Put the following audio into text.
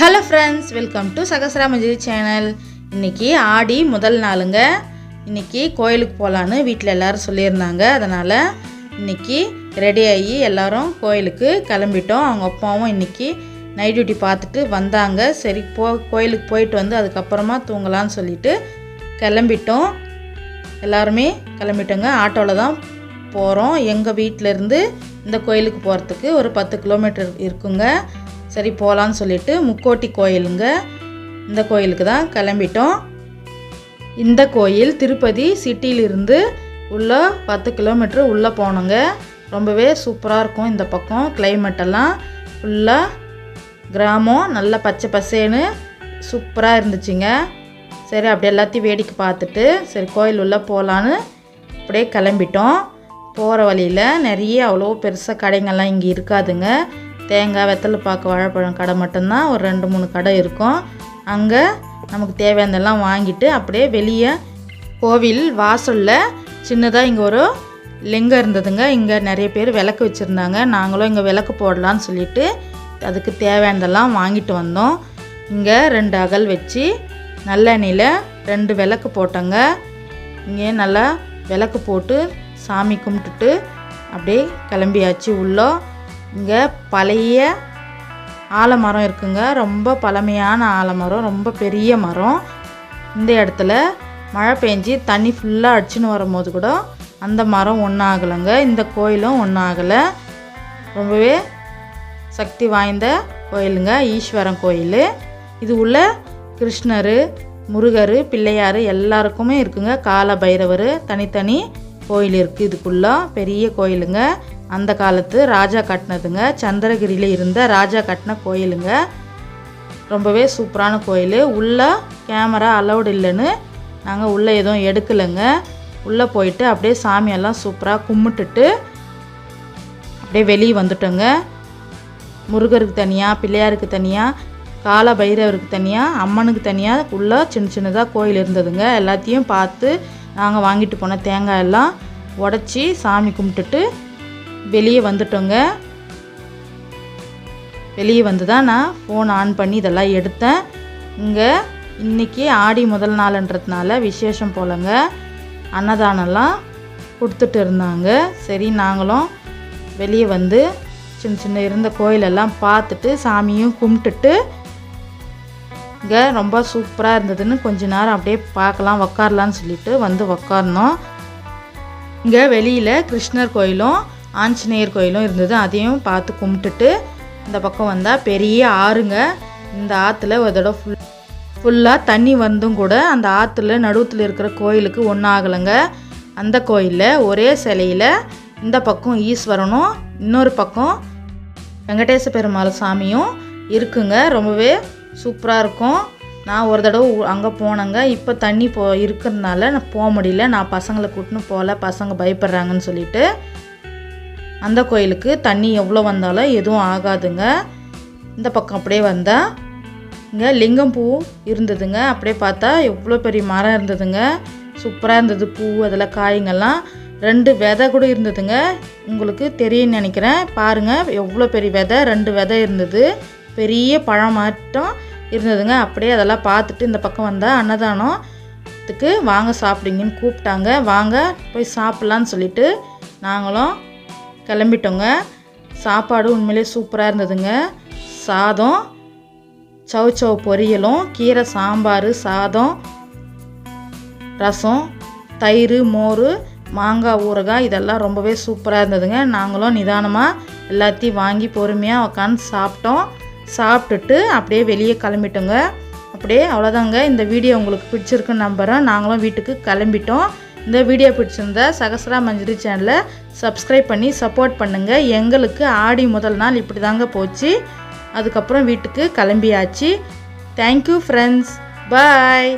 Hello friends welcome to சகசரா மஜிரி channel இன்றைக்கி ஆடி முதல் நாளுங்க. இன்னைக்கு கோயிலுக்கு போகலான்னு வீட்டில் எல்லோரும் சொல்லியிருந்தாங்க. அதனால் இன்னைக்கு ரெடி ஆகி கோயிலுக்கு கிளம்பிட்டோம். அவங்க அப்பாவும் இன்றைக்கி நைட் டியூட்டி பார்த்துட்டு வந்தாங்க. சரி போ கோயிலுக்கு போயிட்டு வந்து அதுக்கப்புறமா தூங்கலான்னு சொல்லிட்டு கிளம்பிட்டோம். எல்லாருமே கிளம்பிட்டோங்க. ஆட்டோவில் தான் போகிறோம் எங்கள் வீட்டிலேருந்து இந்த கோயிலுக்கு போகிறதுக்கு ஒரு பத்து கிலோமீட்டர் இருக்குங்க. சரி போகலான்னு சொல்லிட்டு முக்கோட்டி கோயிலுங்க. இந்த கோயிலுக்கு தான் கிளம்பிட்டோம். இந்த கோயில் திருப்பதி சிட்டியிலிருந்து உள்ளே பத்து கிலோமீட்டர் உள்ளே போனோங்க. ரொம்பவே சூப்பராக இருக்கும் இந்த பக்கம். கிளைமேட்டெல்லாம் ஃபுல்லாக கிராமம் நல்லா பச்சை பசேன்னு சூப்பராக இருந்துச்சுங்க. சரி அப்படி எல்லாத்தையும் வேடிக்கை பார்த்துட்டு சரி கோயில் உள்ளே போகலான்னு அப்படியே கிளம்பிட்டோம். போகிற வழியில் நிறைய அவ்வளோ பெருசாக கடைங்கள்லாம் இங்கே இருக்காதுங்க. தேங்காய் வெத்தலை பாக்கு வாழைப்பழம் கடை மட்டும்தான். ஒரு ரெண்டு மூணு கடை இருக்கும். அங்கே நமக்கு தேவையானதெல்லாம் வாங்கிட்டு அப்படியே வெளியே கோவில் வாசலில் சின்னதாக இங்கே ஒரு லிங்கம் இருந்ததுங்க. இங்கே நிறைய பேர் விளக்கு வச்சுருந்தாங்க. நாங்களும் இங்கே விளக்கு போடலான்னு சொல்லிட்டு அதுக்கு தேவையானதெல்லாம் வாங்கிட்டு வந்தோம். இங்கே ரெண்டு அகல் வச்சு நல்லெண்ணெயில் ரெண்டு விளக்கு போட்டோங்க. இங்கே நல்லா விளக்கு போட்டு சாமி கும்பிட்டுட்டு அப்படியே கிளம்பியாச்சு உள்ளே. இங்கே பழைய ஆலமரம் இருக்குங்க. ரொம்ப பழமையான ஆலமரம் ரொம்ப பெரிய மரம். இந்த இடத்துல மழை பெஞ்சி தண்ணி ஃபுல்லாக அடிச்சுன்னு வரும்போது கூட அந்த மரம் ஒன்றாகலைங்க இந்த கோயிலும் ஒன்றாகலை ரொம்பவே சக்தி வாய்ந்த கோயிலுங்க. ஈஸ்வரன் கோயில். இது உள்ள கிருஷ்ணர் முருகர் பிள்ளையார் எல்லாருக்குமே இருக்குங்க. கால பைரவர் தனித்தனி கோயில் இருக்குது இதுக்குள்ள பெரிய கோயிலுங்க. அந்த காலத்து ராஜா கட்டினதுங்க. சந்திரகிரியில் இருந்த ராஜா கட்டின கோயிலுங்க. ரொம்பவே சூப்பரான கோயில். உள்ளே கேமரா அலௌடு இல்லைன்னு நாங்கள் உள்ளே எதுவும் எடுக்கலைங்க. உள்ளே போயிட்டு அப்படியே சாமியெல்லாம் சூப்பராக கும்பிட்டுட்டு அப்படியே வெளியே வந்துட்டோங்க. முருகருக்கு தனியாக பிள்ளையாருக்கு தனியாக கால பைரவருக்கு தனியாக அம்மனுக்கு தனியாக உள்ளே சின்ன சின்னதாக கோயில் இருந்ததுங்க. எல்லாத்தையும் பார்த்து நாங்கள் வாங்கிட்டு போன தேங்காய் எல்லாம் உடச்சி சாமி கும்பிட்டுட்டு வெளியே வந்துட்டோங்க. வெளியே வந்து தான் நான் ஃபோன் ஆன் பண்ணி இதெல்லாம் எடுத்தேன். இங்கே இன்றைக்கி ஆடி முதல் நாளன்றதுனால விசேஷம் போலங்க. அன்னதானம்லாம் கொடுத்துட்டு இருந்தாங்க. சரி நாங்களும் வெளியே வந்து சின்ன சின்ன இருந்த கோயிலெல்லாம் பார்த்துட்டு சாமியும் கும்பிட்டுட்டு இங்கே ரொம்ப சூப்பராக இருந்ததுன்னு கொஞ்ச நேரம் அப்படியே பார்க்கலாம் உக்காரலான்னு சொல்லிட்டு வந்து உக்காரணும். இங்கே வெளியில் கிருஷ்ணர் கோயிலும் ஆஞ்சநேயர் கோயிலும் இருந்தது. அதையும் பார்த்து கும்பிட்டுட்டு இந்த பக்கம் வந்தால் பெரிய ஆறுங்க. இந்த ஆற்றுல ஒரு தடவை ஃபுல் ஃபுல்லாக தண்ணி வந்தும் கூட அந்த ஆற்றுல நடுவத்தில் இருக்கிற கோயிலுக்கு ஒன்றும் ஆகலைங்க அந்த கோயிலில் ஒரே சிலையில் இந்த பக்கம் ஈஸ்வரனும் இன்னொரு பக்கம் வெங்கடேச பெருமாள் சாமியும் இருக்குங்க. ரொம்பவே சூப்பராக இருக்கும். நான் ஒரு தடவை அங்கே போனேங்க. இப்போ தண்ணி போ இருக்கிறதுனால நான் போக முடியல. நான் பசங்களை கூட்டின்னு போகல. பசங்க பயப்படுறாங்கன்னு சொல்லிட்டு அந்த கோயிலுக்கு தண்ணி எவ்வளோ வந்தாலும் எதுவும் ஆகாதுங்க. இந்த பக்கம் அப்படியே வந்தால் இங்கே லிங்கம் பூ இருந்ததுங்க. அப்படியே பார்த்தா எவ்வளோ பெரிய மரம் இருந்ததுங்க. சூப்பராக இருந்தது பூ அதில் காய்ங்கெல்லாம் ரெண்டு விதை கூட இருந்ததுங்க. உங்களுக்கு தெரியும்னு நினைக்கிறேன். பாருங்கள் எவ்வளோ பெரிய விதை ரெண்டு விதை இருந்தது. பெரிய பழம் மட்டும் இருந்ததுங்க. அப்படியே அதெல்லாம் பார்த்துட்டு இந்த பக்கம் வந்தால் அன்னதானத்துக்கு வாங்க சாப்பிடுங்கன்னு கூப்பிட்டாங்க. வாங்க போய் சாப்பிட்லான்னு சொல்லிட்டு நாங்களும் கிளம்பிட்டோங்க. சாப்பாடு உண்மையிலே சூப்பராக இருந்ததுங்க. சாதம் சவு சவு பொரியலும் கீரை சாம்பார் சாதம் ரசம் தயிர் மோர் மாங்காய் ஊறுகாய் இதெல்லாம் ரொம்பவே சூப்பராக இருந்ததுங்க. நாங்களும் நிதானமாக எல்லாத்தையும் வாங்கி பொறுமையாக உட்காந்து சாப்பிட்டோம். சாப்பிட்டுட்டு அப்படியே வெளியே கிளம்பிட்டோங்க. அப்படியே அவ்வளோதாங்க இந்த வீடியோ உங்களுக்கு பிடிச்சிருக்குன்னு நம்புகிறேன் நாங்களும் வீட்டுக்கு கிளம்பிட்டோம். இந்த வீடியோ பிடிச்சிருந்தா சகசரா மஞ்சரி சேனலை சப்ஸ்கிரைப் பண்ணி சப்போர்ட் பண்ணுங்கள் எங்களுக்கு ஆடி முதல் நாள் இப்படி தாங்க போச்சு. அதுக்கப்புறம் வீட்டுக்கு கிளம்பியாச்சு. Thank you friends bye